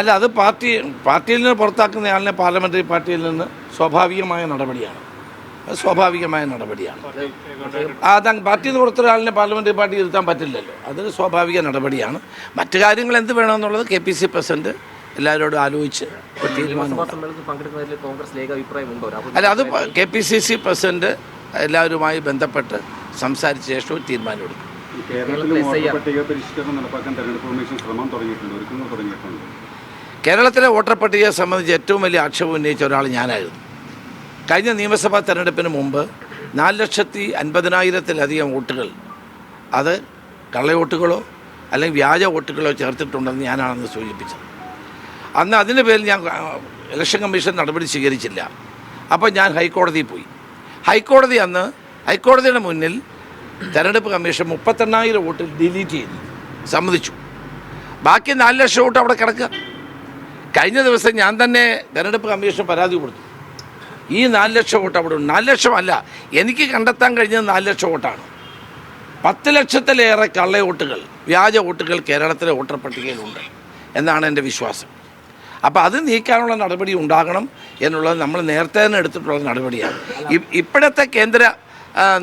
അല്ല അത് പാർട്ടി പാർട്ടിയിൽ നിന്ന് പുറത്താക്കുന്ന ആളിനെ പാർലമെന്ററി പാർട്ടിയിൽ നിന്ന് സ്വാഭാവികമായ നടപടിയാണ്. അത് സ്വാഭാവികമായ നടപടിയാണ്. അത് പാർട്ടിയിൽ നിന്ന് പുറത്തൊരാളിനെ പാർലമെന്ററി പാർട്ടി ഇരുത്താൻ പറ്റില്ലല്ലോ. അത് സ്വാഭാവിക നടപടിയാണ്. മറ്റു കാര്യങ്ങൾ എന്ത് വേണമെന്നുള്ളത് കെ പി സി പ്രസിഡന്റ് എല്ലാവരോടും ആലോചിച്ച് തീരുമാനം അല്ല അത് K P C C president എല്ലാവരുമായി ബന്ധപ്പെട്ട് സംസാരിച്ച ശേഷം തീരുമാനമെടുക്കും കേരളത്തിൽ പട്ടിക പരിഷ്കരണം നടപ്പാക്കാൻ തെരഞ്ഞെടുപ്പ് കമ്മീഷൻ ശ്രമം തുടങ്ങിയിട്ടുണ്ട് ഒരുക്കങ്ങൾ തുടങ്ങിയിട്ടുണ്ട്. കേരളത്തിലെ വോട്ടർ പട്ടികയെ സംബന്ധിച്ച് ഏറ്റവും വലിയ ആക്ഷേപം ഉന്നയിച്ച ഒരാൾ ഞാനായിരുന്നു. കഴിഞ്ഞ നിയമസഭാ തെരഞ്ഞെടുപ്പിന് മുമ്പ് നാല് ലക്ഷത്തി അൻപതിനായിരത്തിലധികം വോട്ടുകൾ അത് കള്ളവോട്ടുകളോ അല്ലെങ്കിൽ വ്യാജ വോട്ടുകളോ ചേർത്തിട്ടുണ്ടെന്ന് ഞാനാണെന്ന് സൂചിപ്പിച്ചത്. അന്ന് അതിന്റെ പേരിൽ ഞാൻ ഇലക്ഷൻ കമ്മീഷൻ നടപടി സ്വീകരിച്ചില്ല. അപ്പോൾ ഞാൻ ഹൈക്കോടതിയിൽ പോയി. ഹൈക്കോടതി അന്ന് ഹൈക്കോടതിയുടെ മുന്നിൽ തെരഞ്ഞെടുപ്പ് കമ്മീഷൻ മുപ്പത്തെണ്ണായിരം വോട്ട് ഡിലീറ്റ് ചെയ്തു. സമ്മതിച്ചു. ബാക്കി നാല് ലക്ഷം വോട്ട് അവിടെ കിടക്കുക. കഴിഞ്ഞ ദിവസം ഞാൻ തന്നെ തെരഞ്ഞെടുപ്പ് കമ്മീഷൻ പരാതി കൊടുത്തു. ഈ നാല് ലക്ഷം വോട്ട് അവിടെ ഉണ്ട്. നാല് ലക്ഷം അല്ല എനിക്ക് കണ്ടെത്താൻ കഴിഞ്ഞത് നാല് ലക്ഷം വോട്ടാണ്. പത്ത് ലക്ഷത്തിലേറെ കള്ള വോട്ടുകൾ വ്യാജ വോട്ടുകൾ കേരളത്തിലെ വോട്ടർ പട്ടികയിലുണ്ട് എന്നാണ് എന്റെ വിശ്വാസം. അപ്പോൾ അത് നീക്കാനുള്ള നടപടി ഉണ്ടാകണം എന്നുള്ളത് നമ്മൾ നേരത്തെ തന്നെ എടുത്തിട്ടുള്ള നടപടിയാണ്. ഇപ്പോഴത്തെ കേന്ദ്ര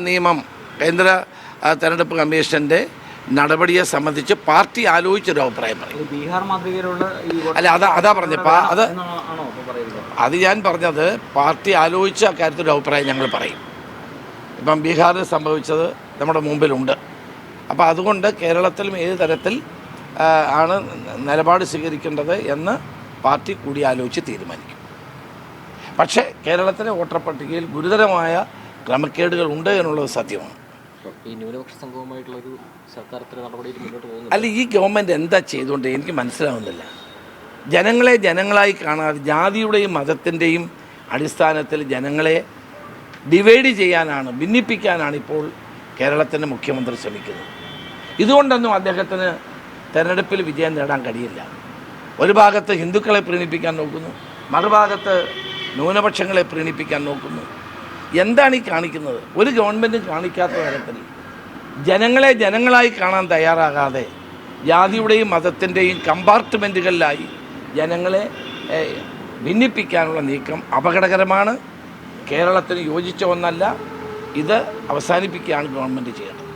നിയമം കേന്ദ്ര തെരഞ്ഞെടുപ്പ് കമ്മീഷന്റെ നടപടിയെ സംബന്ധിച്ച് പാർട്ടി ആലോചിച്ചൊരു അഭിപ്രായം പറയും. ബീഹാർ മാതൃകയിലുള്ള അല്ല അതാ അതാ പറഞ്ഞത്. അത് അത് ഞാൻ പറഞ്ഞത് പാർട്ടി ആലോചിച്ച കാര്യത്തിലൊരു അഭിപ്രായം ഞങ്ങൾ പറയും. ഇപ്പം ബീഹാറിൽ സംഭവിച്ചത് നമ്മുടെ മുമ്പിലുണ്ട്. അപ്പോൾ അതുകൊണ്ട് കേരളത്തിലും ഏത് തരത്തിൽ ആണ് നിലപാട് സ്വീകരിക്കേണ്ടത് എന്ന് പാർട്ടി കൂടി ആലോചിച്ച് തീരുമാനിക്കും. പക്ഷേ കേരളത്തിലെ വോട്ടർ പട്ടികയിൽ ഗുരുതരമായ ക്രമക്കേടുകൾ ഉണ്ട് എന്നുള്ളത് സത്യമാണ്. സംഘവുമായിട്ടുള്ള ഒരു അല്ല ഈ ഗവൺമെന്റ് എന്താ ചെയ്തുകൊണ്ട് എനിക്ക് മനസ്സിലാവുന്നില്ല. ജനങ്ങളെ ജനങ്ങളായി കാണാതെ ജാതിയുടെയും മതത്തിന്റെയും അടിസ്ഥാനത്തിൽ ജനങ്ങളെ ഡിവൈഡ് ചെയ്യാനാണ് ഭിന്നിപ്പിക്കാനാണ് ഇപ്പോൾ കേരളത്തിന്റെ മുഖ്യമന്ത്രി ശ്രമിക്കുന്നത്. ഇതുകൊണ്ടൊന്നും അദ്ദേഹത്തിന് തെരഞ്ഞെടുപ്പിൽ വിജയം നേടാൻ കഴിയില്ല. ഒരു ഭാഗത്ത് ഹിന്ദുക്കളെ പ്രീണിപ്പിക്കാൻ നോക്കുന്നു മറുഭാഗത്ത് ന്യൂനപക്ഷങ്ങളെ പ്രീണിപ്പിക്കാൻ നോക്കുന്നു. എന്താണ് ഈ കാണിക്കുന്നത്? ഒരു ഗവൺമെന്റും കാണിക്കാത്ത തരത്തിൽ ജനങ്ങളെ ജനങ്ങളായി കാണാൻ തയ്യാറാകാതെ ജാതിയുടെയും മതത്തിന്റെയും കമ്പാർട്ട്മെന്റുകളിലായി ജനങ്ങളെ ഭിന്നിപ്പിക്കാനുള്ള നീക്കം അപകടകരമാണ്. കേരളത്തിന് യോജിച്ച ഒന്നല്ല. ഇത് അവസാനിപ്പിക്കുകയാണ് ഗവൺമെന്റ് ചെയ്യേണ്ടത്.